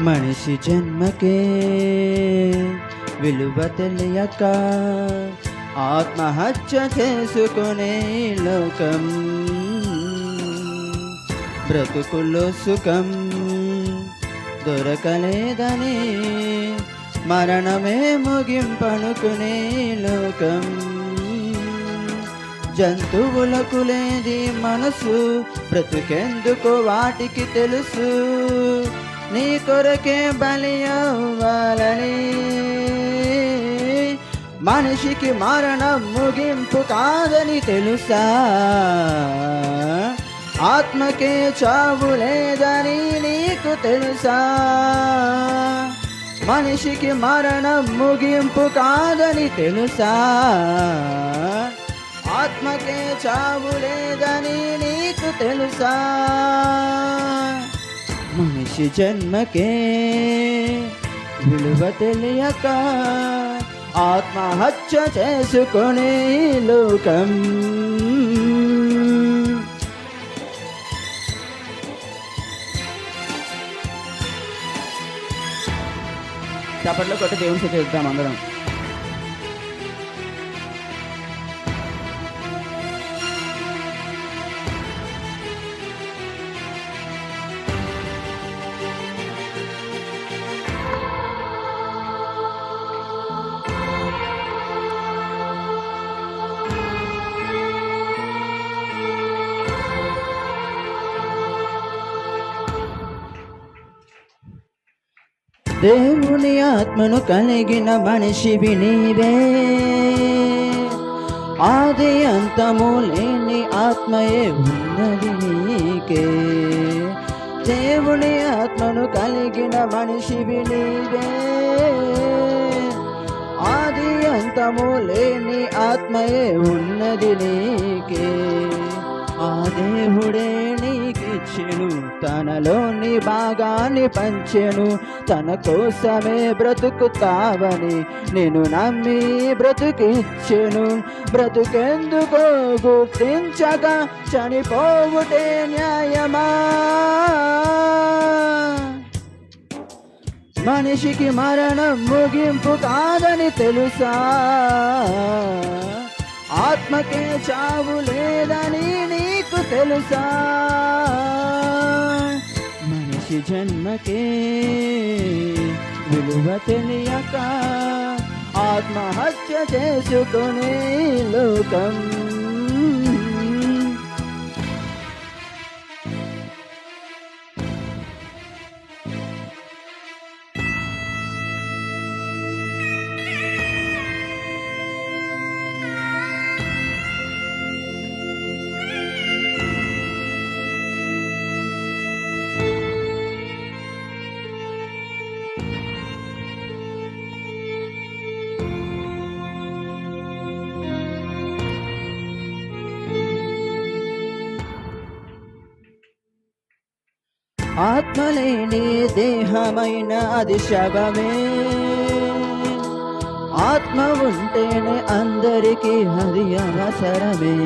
మనిషి జన్మకే విలువ తెలియక ఆత్మహత్య చేసుకునే లోకం. బ్రతుకుల్లో సుఖం దొరకలేదని మరణమే ముగింపనుకునే లోకం. జంతువులకు లేది మనసు బ్రతుకెందుకు వాటికి తెలుసు. నీ కొరకే బలి అవ్వాలని. మనిషికి మరణం ముగింపు కాదని తెలుసా? ఆత్మకే చావు లేదని నీకు తెలుసా? మనిషికి మరణం ముగింపు కాదని తెలుసా? ఆత్మకే చావు లేదని నీకు తెలుసా? మనిషి జన్మకే విలువ తెలియక ఆత్మహత్య చేసుకునే లోకం. చప్పట్లో కొట్టి దేవుని చేద్దాం అందరం. దేవుని ఆత్మను కలిగిన మనిషివి నీవే. ఆది అంతము లేని ఆత్మయే ఉన్నది నీకే. దేవుని ఆత్మను కలిగిన మనిషివి నీవే. ఆది అంతము లేని ఆత్మయే ఉన్నది నీకే. ఆ దేవుడే నీకిచ్చెను తనలోని భాగాన్ని పంచెను. తన కోసమే బ్రతుకుతావని నేను నమ్మి బ్రతుకిచ్చెను బ్రతుకెందుకో గుర్తించగా చనిపోవుటే న్యాయమా? మనిషికి మరణం ముగింపు కాదని తెలుసా? ఆత్మకే చావు లేదని తెలుసా మనిషి జన్మకే విలువ తెలియక ఆత్మహత్య చేసుకునే లోకం ఆత్మలేని దేహమైన అది శవమే ఆత్మ ఉంటేనే అందరికీ అది అవసరమే.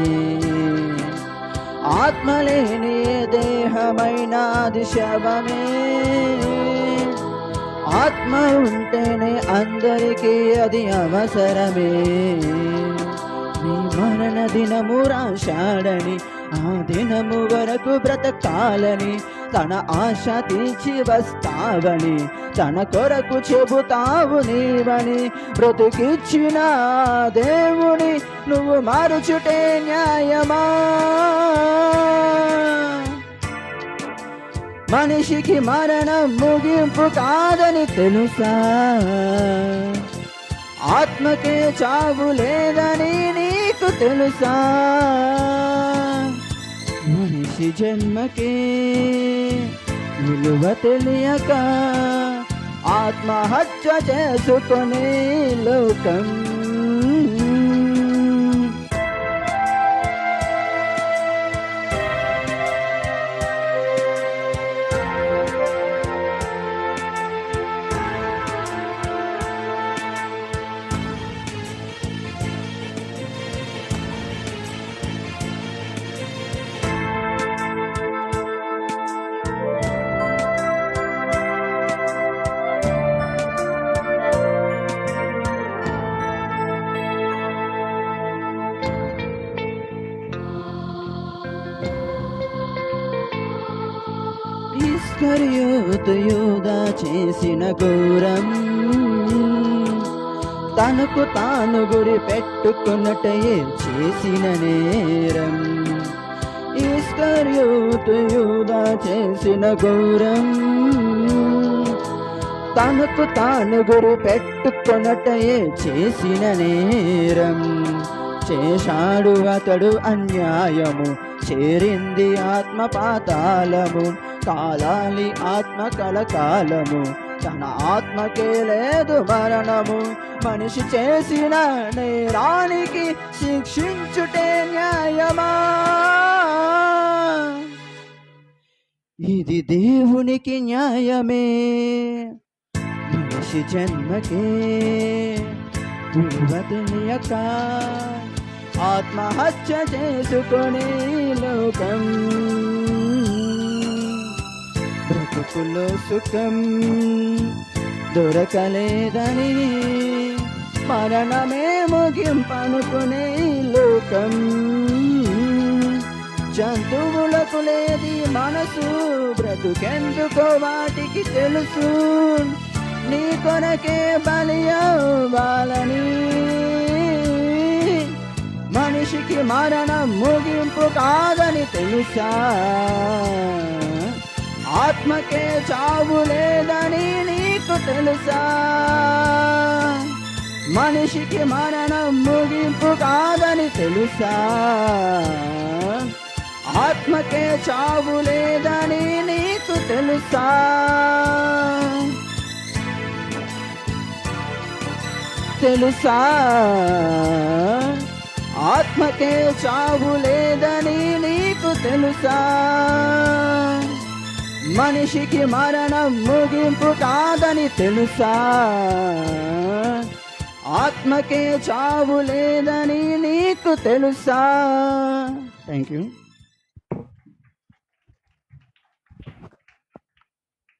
ఆత్మలేని దేహమైన అది శవమే ఆత్మ ఉంటేనే అందరికీ అది అవసరమే. నీ మరణ దినము రాశాడని ఆ దినము వరకు బ్రతకాలని తన ఆశ తీర్చి వస్తావని తన కొరకు చెబుతావు నీవని బ్రతికిచ్చిన దేవుని నువ్వు మారుచుటే న్యాయమా? మనిషికి మరణం ముగింపు కాదని తెలుసా? ఆత్మకే చావు లేదని నీకు తెలుసా? మనిషి జన్మకే విలువ తెలియక ఆత్మహత్య చేసుకునే లోకం ఇస్కరియోతు యూదా చేసిన ఘోరం. తనకు తాను గురి పెట్టుకున్నటయే చేసిన నేరం? ఇస్కరియోతు యూదా చేసిన ఘోరం. తనకు తాను గురి పెట్టుకున్నటయే చేసిన నేరం? చేశాడు అతడు అన్యాయము చేరింది ఆత్మ పాతాళము కాలాలి ఆత్మ కలకాలము తన ఆత్మకే లేదు మరణము. మనిషి చేసిన నేరానికి శిక్షించుటే న్యాయమా? ఇది దేవునికి న్యాయమే. మనిషి జన్మకే దుర్వతిని యొక్క ఆత్మహత్య చేసుకునే లోకం. బ్రతుకులో సుఖం దొరకలేదని మరణమే ముగింపనుకునే లోకం. జంతువులకు లేది మనసు బ్రతుకెందుకో వాటికి తెలుసు. నీ కొనకే బలి అవ్వాలని మనిషికి మరణం ముగింపు కాదని తెలుసా? ఆత్మకే చావు లేదని నీకు తెలుసా? మనిషికి మరణం ముగింపు కాదని తెలుసా? ఆత్మకే చావు లేదని నీకు తెలుసా? తెలుసా? ఆత్మకే చావు లేదని నీకు తెలుసా? మనిషికి మరణం ముగింపు కాదని తెలుసా? ఆత్మకే చావు లేదని నీకు తెలుసా? Thank you